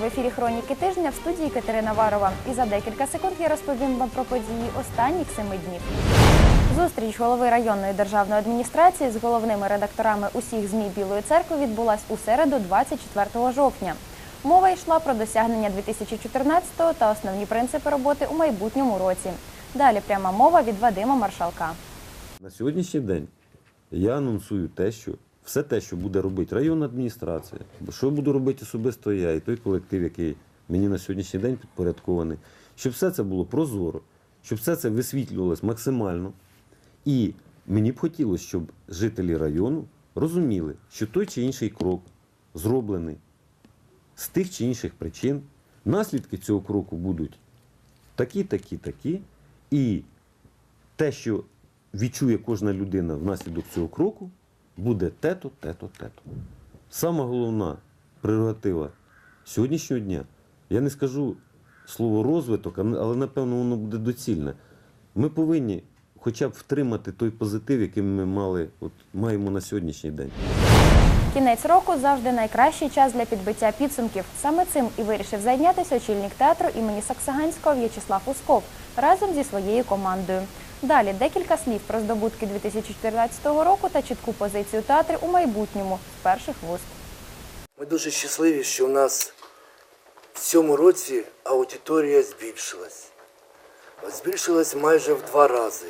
в ефірі Хроніки тижня в студії Катерина Варова. І за декілька секунд я розповім вам про події останніх семи днів. Зустріч голови районної державної адміністрації з головними редакторами усіх ЗМІ Білої церкви відбулась у середу, 24 жовтня. Мова йшла про досягнення 2014-го та основні принципи роботи у майбутньому році. Далі пряма мова від Вадима Маршалка. На сьогоднішній день я анонсую те, що все те, що буде робити районна адміністрація, що буду робити особисто я і той колектив, який мені на сьогоднішній день підпорядкований, щоб все це було прозоро, щоб все це висвітлювалось максимально. І мені б хотілося, щоб жителі району розуміли, що той чи інший крок зроблений з тих чи інших причин. Наслідки цього кроку будуть такі, такі, такі. І те, що відчує кожна людина внаслідок цього кроку, буде те-то, те-то, те-то. Сама головна прерогатива сьогоднішнього дня, я не скажу слово розвиток, але напевно воно буде доцільне. Ми повинні хоча б втримати той позитив, який ми мали, от, маємо на сьогоднішній день. Кінець року завжди найкращий час для підбиття підсумків. Саме цим і вирішив зайнятися очільник театру імені Саксаганського В'ячеслав Усков разом зі своєю командою. Далі декілька слів про здобутки 2014 року та чітку позицію театру у майбутньому з перших вуст. Ми дуже щасливі, що у нас в цьому році аудиторія збільшилась. Збільшилась майже в два рази.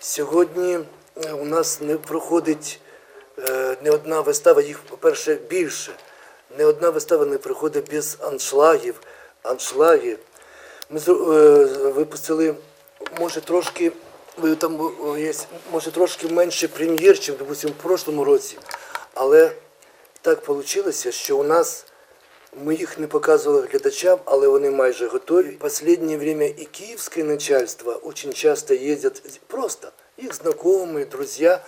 Сьогодні е, у нас не проходить е, не одна вистава, їх, по-перше, більше. Не одна вистава не проходить без аншлагів. Аншлаги. Ми е, випустили, може, трошки, там є, може, трошки менше прем'єр, ніж, допустимо, в прошлому році. Але так вийшло, що у нас ми їх не показували глядачам, але вони майже готові. В останнє время і київське начальство дуже часто їздять просто їх знайомі, друзі.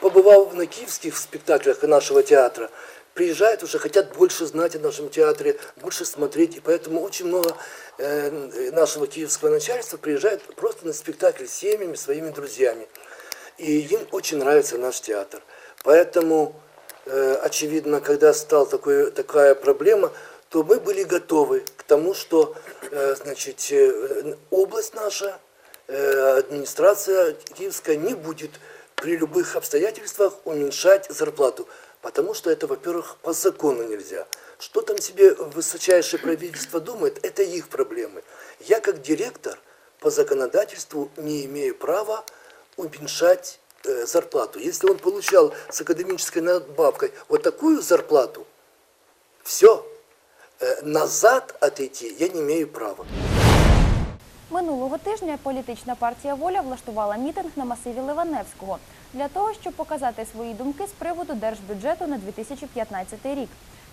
Побывав на киевских спектаклях нашего театра, приезжают уже, хотят больше знать о нашем театре, больше смотреть. И поэтому очень много э, нашего киевского начальства приезжает просто на спектакли с семьями, своими друзьями. И им очень нравится наш театр. Поэтому, э, очевидно, когда стала такой, такая проблема, то мы были готовы к тому, что э, значит, э, область наша, э, администрация киевская не будет при любых обстоятельствах уменьшать зарплату. Потому что это, во-первых, по закону нельзя. Что там себе высочайшее правительство думает, это их проблемы. Я как директор по законодательству не имею права уменьшать э, зарплату. Если он получал с академической надбавкой вот такую зарплату, все, назад отойти я не имею права. Минулого тижня політична партія Воля влаштувала мітинг на масиві Ливаневського для того, щоб показати свої думки з приводу держбюджету на 2015 рік.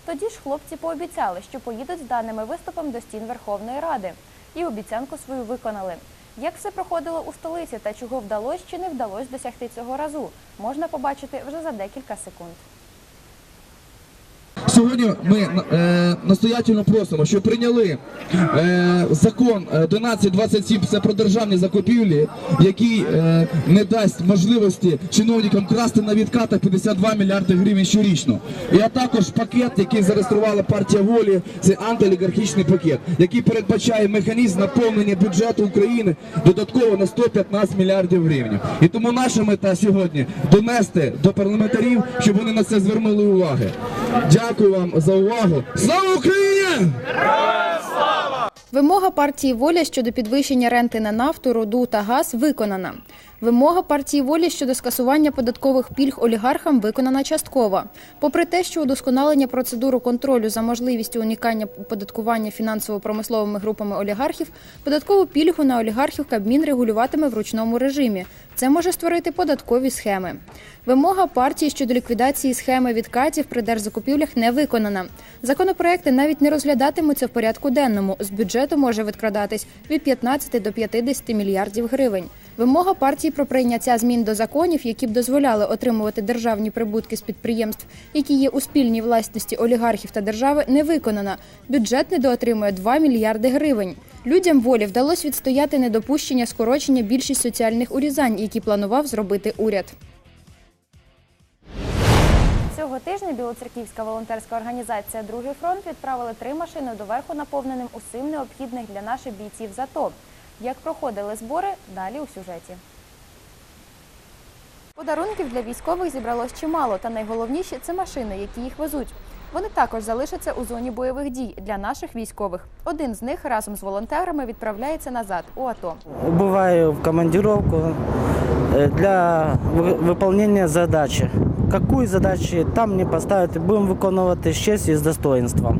Тоді ж хлопці пообіцяли, що поїдуть з даними виступом до стін Верховної Ради, і обіцянку свою виконали. Як все проходило у столиці та чого вдалося чи не вдалося досягти цього разу, можна побачити вже за декілька секунд. Сьогодні ми е, настоятельно просимо, щоб прийняли е, закон е, 1127, це про державні закупівлі, який е, не дасть можливості чиновникам красти на відкатах 52 мільярди гривень щорічно. І також пакет, який зареєструвала партія волі, це антиолігархічний пакет, який передбачає механізм наповнення бюджету України додатково на 115 мільярдів гривень. І тому наша мета сьогодні донести до парламентарів, щоб вони на це звернули уваги. Дякую вам за увагу. Слава Україні! Вимога партії Воля щодо підвищення ренти на нафту, руду та газ виконана. Вимога партії Воля щодо скасування податкових пільг олігархам виконана частково. Попри те, що удосконалення процедуру контролю за можливістю уникання оподаткування фінансово-промисловими групами олігархів, податкову пільгу на олігархів Кабмін регулюватиме в ручному режимі. Це може створити податкові схеми. Вимога партії щодо ліквідації схеми відкатів при держзакупівлях не виконана. Законопроекти навіть не розглядатимуться в порядку денному. З бюджету може відкрадатись від 15 до 50 мільярдів гривень. Вимога партії про прийняття змін до законів, які б дозволяли отримувати державні прибутки з підприємств, які є у спільній власності олігархів та держави, не виконана. Бюджет недоотримує 2 мільярди гривень. Людям волі вдалося відстояти недопущення скорочення більшість соціальних урізань, які планував зробити уряд. Цього тижня Білоцерківська волонтерська організація Другий фронт відправили три машини доверху наповненим усім необхідних для наших бійців з АТО. Як проходили збори, далі у сюжеті. Подарунків для військових зібралось чимало, та найголовніші це машини, які їх везуть. Вони також залишаться у зоні бойових дій для наших військових. Один з них разом з волонтерами відправляється назад у АТО. Убываю в командировку э, для вы- выполнения задачи. Какую задачу там не поставят, и будем виконувати з честью и с достоинством.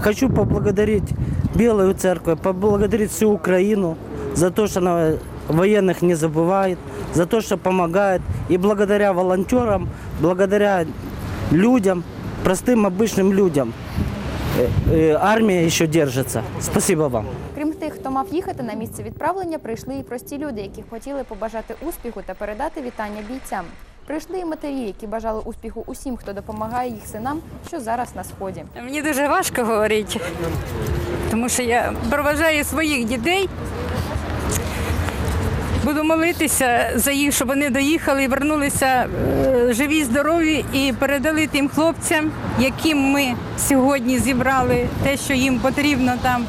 Хочу поблагодарить Белую Церковь, поблагодарить всю Украину за то, что она военных не забывает, за то, что помогает. И благодаря волонтерам, благодаря людям, простым обычным людям, э, э, армия еще держится. Спасибо вам. Крім тих, хто мав їхати на місце відправлення, прийшли і прості люди, які хотіли побажати успіху та передати вітання бійцям. Прийшли і матері, які бажали успіху усім, хто допомагає їх синам, що зараз на сході. Мені дуже важко говорити, тому що я проважаю своїх дітей. Буду молитися за їх, щоб вони доїхали і вернулися е, живі, здорові і передали тим хлопцям, яким ми сьогодні зібрали те, що їм потрібно там.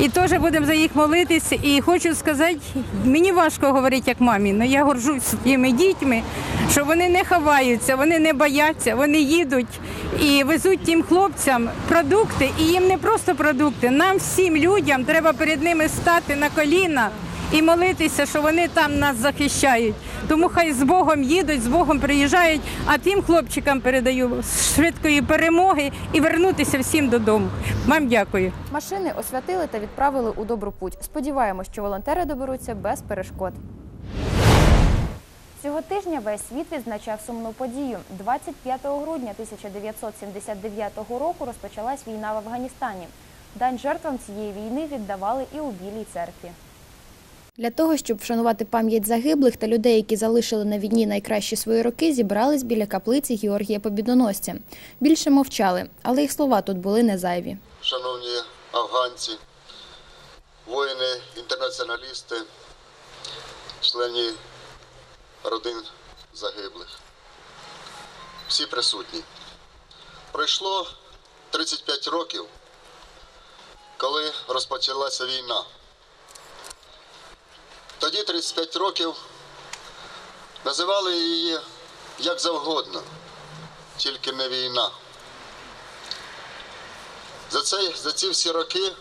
І теж будемо за їх молитися. І хочу сказати, мені важко говорити як мамі, але я горжусь своїми дітьми, що вони не ховаються, вони не бояться, вони їдуть і везуть тим хлопцям продукти. І їм не просто продукти. Нам всім людям треба перед ними стати на коліна. І молитися, що вони там нас захищають. Тому хай з Богом їдуть, з Богом приїжджають, а тим хлопчикам передаю швидкої перемоги і вернутися всім додому. Вам дякую. Машини освятили та відправили у добру путь. Сподіваємось, що волонтери доберуться без перешкод. Цього тижня весь світ відзначав сумну подію. 25 грудня 1979 року розпочалась війна в Афганістані. Дань жертвам цієї війни віддавали і у Білій церкві. Для того, щоб вшанувати пам'ять загиблих та людей, які залишили на війні найкращі свої роки, зібрались біля каплиці Георгія Побідоносця. Більше мовчали, але їх слова тут були не зайві. шановні афганці, воїни, інтернаціоналісти, члені родин загиблих. Всі присутні. Пройшло 35 років, коли розпочалася війна. Тоді 35 років називали її як завгодно, тільки не війна. За, це, за ці всі роки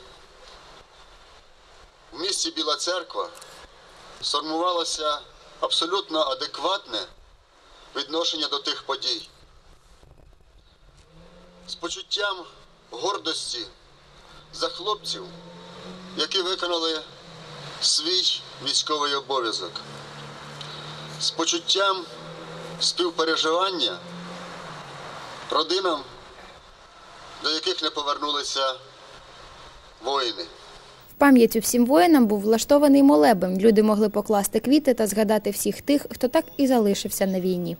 в місті Біла Церква сформувалося абсолютно адекватне відношення до тих подій. З почуттям гордості за хлопців, які виконали свій військовий обов'язок, з почуттям співпереживання родинам до яких не повернулися воїни. В пам'ять усім воїнам був влаштований молебень. Люди могли покласти квіти та згадати всіх тих, хто так і залишився на війні.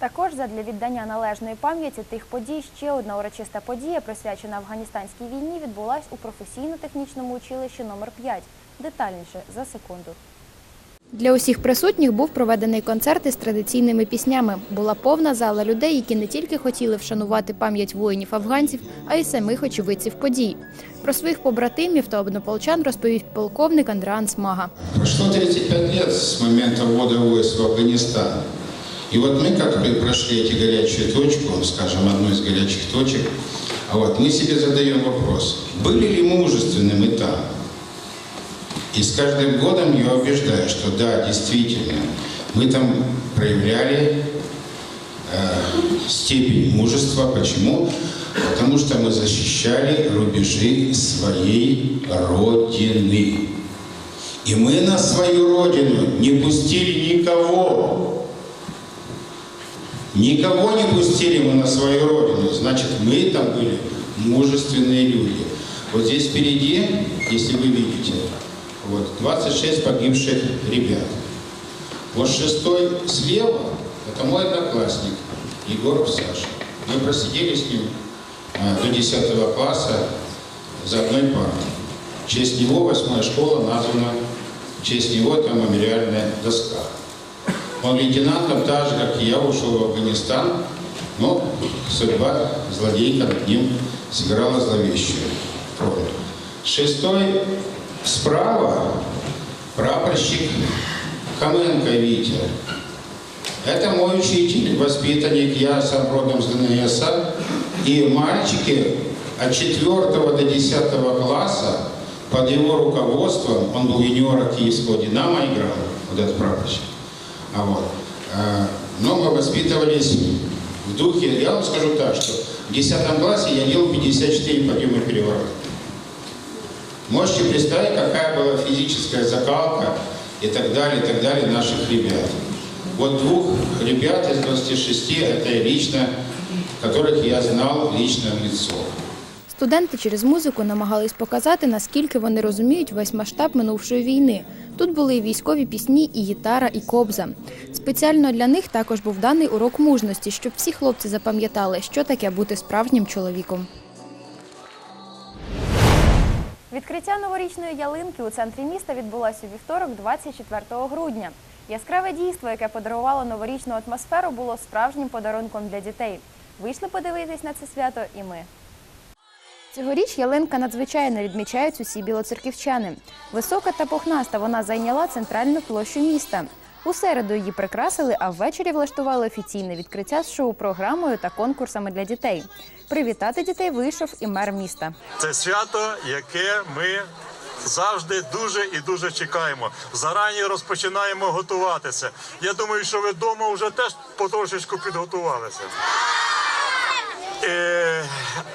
Також задля віддання належної пам'яті тих подій ще одна урочиста подія, присвячена афганістанській війні, відбулась у професійно-технічному училищі номер 5 Детальніше за секунду. Для усіх присутніх був проведений концерт із традиційними піснями. Була повна зала людей, які не тільки хотіли вшанувати пам'ять воїнів-афганців, а й самих очевидців подій. Про своїх побратимів та однополчан розповів полковник Андреан Смага. Прошло 35 лет с момента ввода войск в Афганистан. И вот мы, которые прошли эти горячую точку, скажем, одну из горячих точек, а вот мы себе задаем вопрос, были ли мужественными там? И с каждым годом я убеждаю, что да, действительно, мы там проявляли э, степень мужества. Почему? Потому что мы защищали рубежи своей Родины. И мы на свою родину не пустили никого. Никого не пустили мы на свою родину. Значит, мы там были мужественные люди. Вот здесь впереди, если вы видите, вот 26 погибших ребят. Вот шестой слева, это мой одноклассник, Егоров Саша. Мы просидели с ним а, до 10 класса за одной партой. В честь него восьмая школа названа, в честь него там мемориальная доска. Он лейтенантом, так же, как и я, ушел в Афганистан, но судьба злодейка над ним сыграла зловещую роль. Шестой справа прапорщик Каменко Витя. Это мой учитель, воспитанник, я сам родом с ДНСа. И мальчики от 4 до 10 класса под его руководством, он был юниора киевского «Динамо» играл, вот этот прапорщик. А вот. э, Но мы воспитывались в духе, я вам скажу так, что в 10 классе я делал 54 подъема переворота. Можете представить, какая была физическая закалка и так далее, и так далее наших ребят. Вот двух ребят из 26, это я лично, которых я знал лично в лицо. Студенти через музику намагались показати, наскільки вони розуміють весь масштаб минувшої війни. Тут були і військові пісні, і гітара, і кобза. Спеціально для них також був даний урок мужності, щоб всі хлопці запам'ятали, що таке бути справжнім чоловіком. Відкриття новорічної ялинки у центрі міста відбулося у вівторок, 24 грудня. Яскраве дійство, яке подарувало новорічну атмосферу, було справжнім подарунком для дітей. Вийшли подивитись на це свято і ми. Цьогоріч ялинка надзвичайно відмічають усі білоцерківчани. Висока та пухнаста вона зайняла центральну площу міста. У середу її прикрасили, а ввечері влаштували офіційне відкриття з шоу-програмою та конкурсами для дітей. Привітати дітей вийшов і мер міста. Це свято, яке ми завжди дуже і дуже чекаємо. Зарані розпочинаємо готуватися. Я думаю, що ви вдома вже теж потрошечку підготувалися. Е,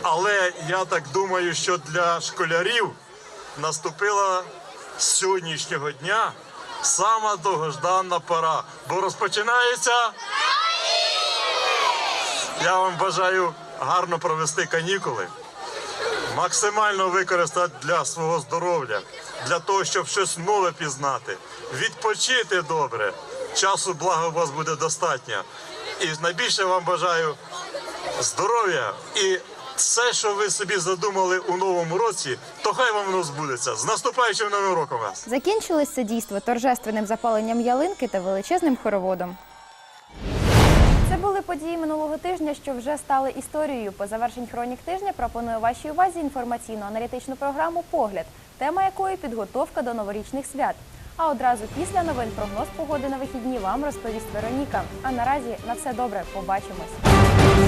але я так думаю, що для школярів наступила з сьогоднішнього дня сама довгожданна пора, бо розпочинається. Я вам бажаю гарно провести канікули максимально використати для свого здоров'я, для того, щоб щось нове пізнати, відпочити добре. Часу благо у вас буде достатньо. І найбільше вам бажаю здоров'я і все, що ви собі задумали у новому році, то хай вам воно збудеться. З наступаючим новим роком вас! Закінчилось дійство торжественним запаленням ялинки та величезним хороводом. Це були події минулого тижня, що вже стали історією. По завершень хронік тижня пропоную вашій увазі інформаційно-аналітичну програму Погляд, тема якої підготовка до новорічних свят. А одразу після новин прогноз погоди на вихідні вам розповість Вероніка. А наразі на все добре. Побачимось.